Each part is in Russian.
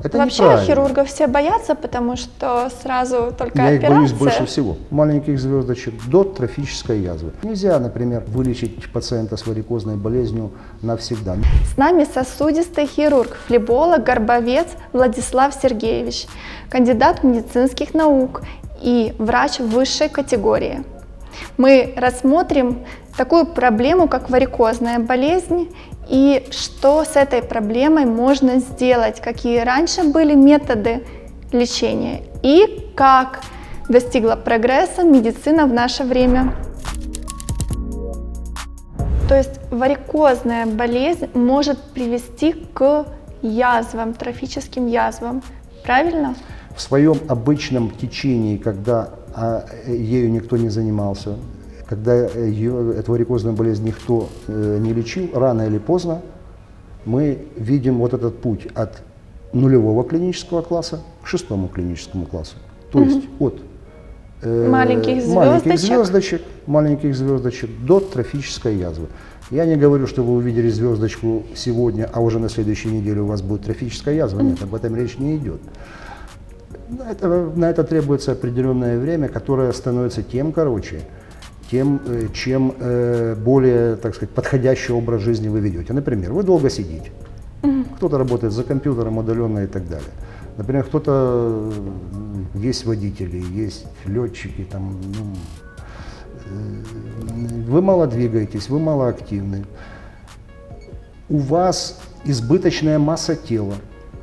Это Вообще хирургов все боятся, потому что сразу только Я их операция. боюсь больше всего. Маленьких звездочек до трофической язвы. Нельзя, например, вылечить пациента с варикозной болезнью навсегда. С нами сосудистый хирург, флеболог, горбовец Владислав Сергеевич, кандидат медицинских наук и врач высшей категории. Мы рассмотрим такую проблему, как варикозная болезнь, и что с этой проблемой можно сделать, какие раньше были методы лечения и как достигла прогресса медицина в наше время. То есть варикозная болезнь может привести к язвам, трофическим язвам. Правильно? В своем обычном течении, когда а, э, ею никто не занимался, когда э, ее, эту варикозную болезнь никто э, не лечил, рано или поздно мы видим вот этот путь от нулевого клинического класса к шестому клиническому классу. То есть от э, Маленьких маленьких звездочек. звездочек, маленьких звездочек до трофической язвы. Я не говорю, что вы увидели звездочку сегодня, а уже на следующей неделе у вас будет трофическая язва. Нет, об этом речь не идет. На это, на это требуется определенное время, которое становится тем короче, тем, э, чем э, более, так сказать, подходящий образ жизни вы ведете. Например, вы долго сидите. Кто-то работает за компьютером удаленно и так далее. Например, кто-то э, есть водители, есть летчики, там, ну, вы мало двигаетесь, вы мало активны. У вас избыточная масса тела.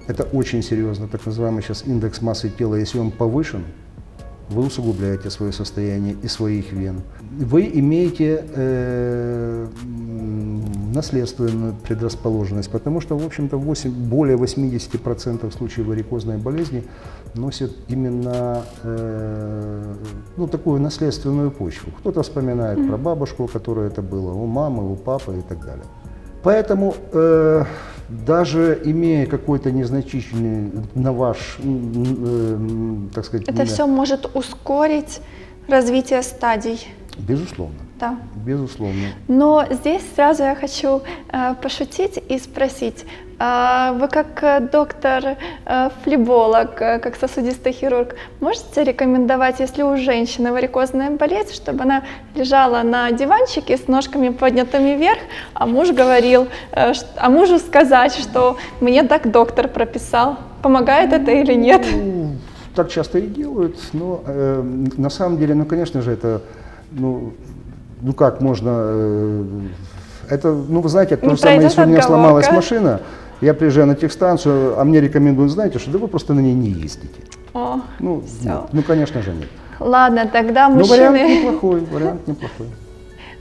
Это очень серьезно, так называемый сейчас индекс массы тела. Если он повышен, вы усугубляете свое состояние и своих вен. Вы имеете э, наследственную предрасположенность, потому что, в общем-то, 8, более 80% случаев варикозной болезни носят именно э, ну, такую наследственную почву. Кто-то вспоминает про бабушку, у которой это было, у мамы, у папы и так далее. Поэтому э, даже имея какой-то незначительный на ваш, э, так сказать, Это все может ускорить развитие стадий. безусловно, Да. безусловно. Но здесь сразу я хочу э, пошутить и спросить. а вы как э, доктор, э, флеболог, э, как сосудистый хирург, можете рекомендовать, если у женщины варикозная болезнь, чтобы она лежала на диванчике с ножками поднятыми вверх, а муж говорил, э, а мужу сказать, что мне так доктор прописал. Помогает это или нет? Ну, так часто и делают, но э, на самом деле, ну, конечно же, это, ну, ну как можно, э, это, ну, вы знаете, то же самое, если у меня сломалась машина, я приезжаю на техстанцию, а мне рекомендуют, знаете, что да вы просто на ней не ездите. О, Ну, нет, ну, конечно же, нет. ладно, тогда Но вариант мужчины... неплохой, вариант неплохой.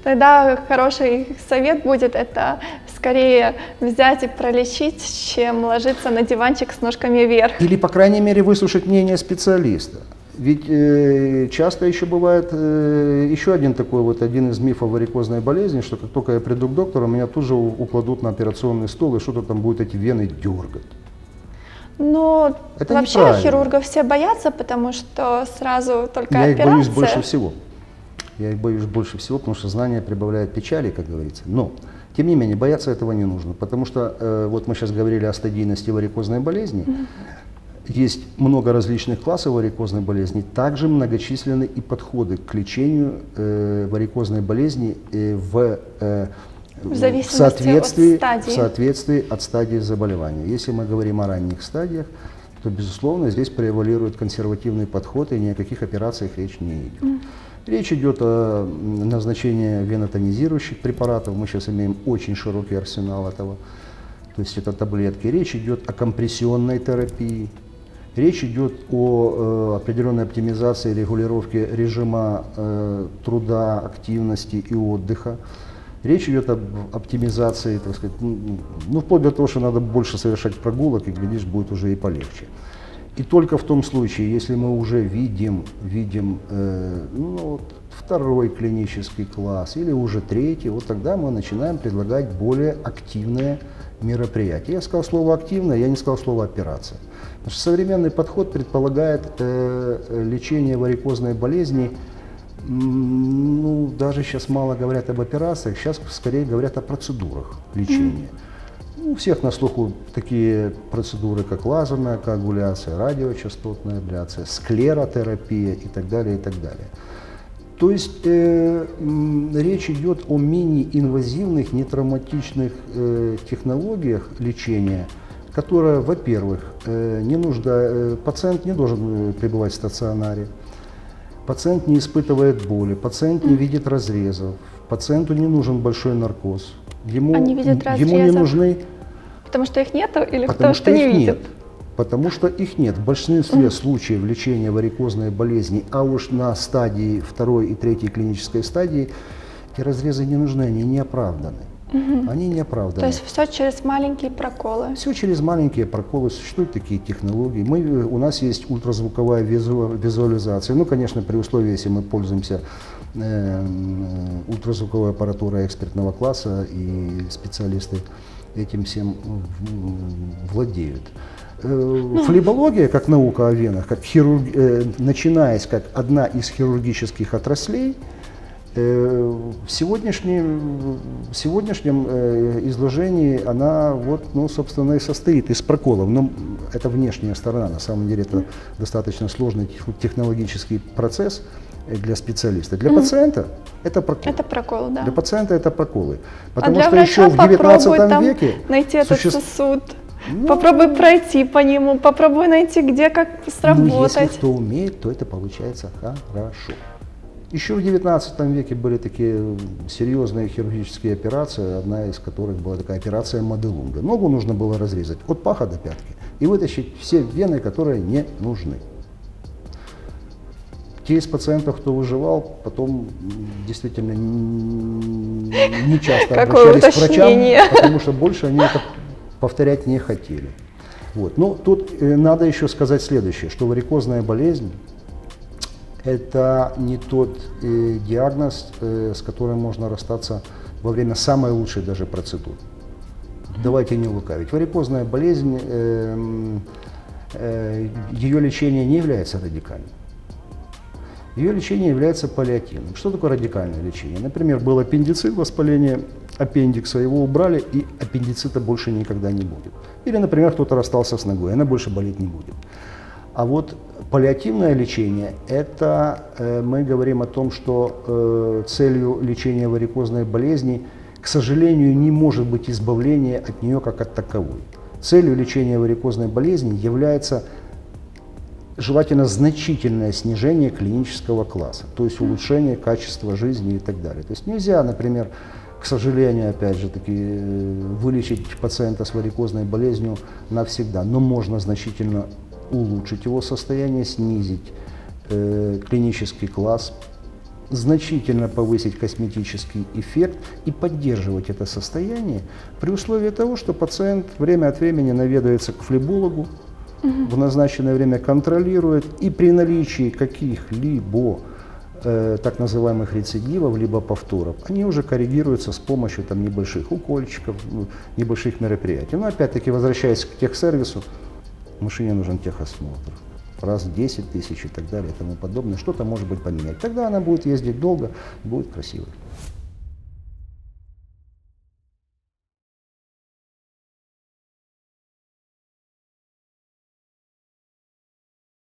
Тогда хороший совет будет это скорее взять и пролечить, чем ложиться на диванчик с ножками вверх. Или, по крайней мере, выслушать мнение специалиста. Ведь э, часто еще бывает э, еще один такой вот, один из мифов варикозной болезни, что как только я приду к доктору, меня тут же укладут на операционный стол и что-то там будет эти вены дергать. Но Это вообще хирургов все боятся, потому что сразу только я их операция. боюсь больше всего. Я их боюсь больше всего, потому что знание прибавляет печали, как говорится. Но, тем не менее, бояться этого не нужно, потому что э, вот мы сейчас говорили о стадийности варикозной болезни. Есть много различных классов варикозной болезни, также многочисленны и подходы к лечению э, варикозной болезни э, в, э, В зависимости соответствии, от стадии. в соответствии от стадии заболевания. Если мы говорим о ранних стадиях, то, безусловно, здесь превалирует консервативный подход, и ни о каких операциях речь не идет. Речь идет о назначении венотонизирующих препаратов. Мы сейчас имеем очень широкий арсенал этого. То есть это таблетки. Речь идет о компрессионной терапии. Речь идет о э, определенной оптимизации регулировке режима э, труда, активности и отдыха. Речь идет об оптимизации, так сказать, ну, ну, вплоть до того, что надо больше совершать прогулок, и, глядишь, будет уже и полегче. И только в том случае, если мы уже видим, видим э, ну, вот второй клинический класс или уже третий, вот тогда мы начинаем предлагать более активные мероприятия. Я сказал слово «активное», я не сказал слово «операция». Потому что современный подход предполагает э, лечение варикозной болезни Ну, даже сейчас мало говорят об операциях, сейчас скорее говорят о процедурах лечения. У всех на слуху такие процедуры, как лазерная коагуляция, радиочастотная абляция, склеротерапия и так далее, и так далее. То есть э, речь идет о мини-инвазивных, нетравматичных э, технологиях лечения, которая, во-первых, э, не нужда, э, пациент не должен э, пребывать в стационаре, пациент не испытывает боли, пациент не видит разрезов, пациенту не нужен большой наркоз, ему, не видит ему не нужны Потому что их нету или Потому потому что что не нет. Потому что их нет. В большинстве случаев лечения варикозной болезни, а уж на стадии второй и третьей клинической стадии, эти разрезы не нужны, они не оправданы. Они не оправданы. То есть все через маленькие проколы. Все через маленькие проколы. Существуют такие технологии. Мы, э, у нас есть ультразвуковая визу- визуализация. Ну, конечно, при условии, если мы пользуемся э, м, ультразвуковой аппаратурой экспертного класса и специалисты этим всем в- владеют. Э, Флебология, как наука о венах, как хирург- э, начинаясь как одна из хирургических отраслей, Э, В сегодняшнем, в сегодняшнем э, изложении она вот, ну, собственно, и состоит из проколов. Но это внешняя сторона. На самом деле это достаточно сложный тех- технологический процесс э, для специалиста. Для пациента это прокол. Это прокол, да. Для пациента это проколы. а Потому для что еще в попробуй 19 там веке найти этот суще- сосуд. Ну, Попробуй пройти по нему, попробуй найти, где как Ну, если сработать. кто умеет, то это получается хорошо. Еще в 19 веке были такие серьезные хирургические операции, одна из которых была такая операция Маделунга. Ногу нужно было разрезать от паха до пятки и вытащить все вены, которые не нужны. Те из пациентов, кто выживал, потом действительно не часто Какое обращались к врачам, потому что больше они это повторять не хотели. Вот. Но тут э, надо еще сказать следующее, что варикозная болезнь это не тот э, диагноз, э, с которым можно расстаться во время самой лучшей даже процедуры. Давайте не лукавить. Варикозная болезнь, э, м, э, ее лечение не является радикальным. Ее лечение является паллиативным. Что такое радикальное лечение? Например, был аппендицит, воспаление аппендикса, его убрали, и аппендицита больше никогда не будет. Или, например, кто-то расстался с ногой, она больше болеть не будет. А вот паллиативное лечение, это э, мы говорим о том, что э, целью лечения варикозной болезни, к сожалению, не может быть избавление от нее как от таковой. Целью лечения варикозной болезни является желательно значительное снижение клинического класса, то есть улучшение качества жизни и так далее. То есть нельзя, например, к сожалению, опять же таки, э, вылечить пациента с варикозной болезнью навсегда, но можно значительно улучшить его состояние, снизить э, клинический класс, значительно повысить косметический эффект и поддерживать это состояние при условии того, что пациент время от времени наведается к флебологу, в назначенное время контролирует и при наличии каких-либо э, так называемых рецидивов, либо повторов, они уже коррегируются с помощью там, небольших укольчиков, ну, небольших мероприятий. Но опять-таки, возвращаясь к техсервису, машине нужен техосмотр. Раз в 10 тысяч и так далее и тому подобное. Что-то может быть поменять. Тогда она будет ездить долго, будет красиво.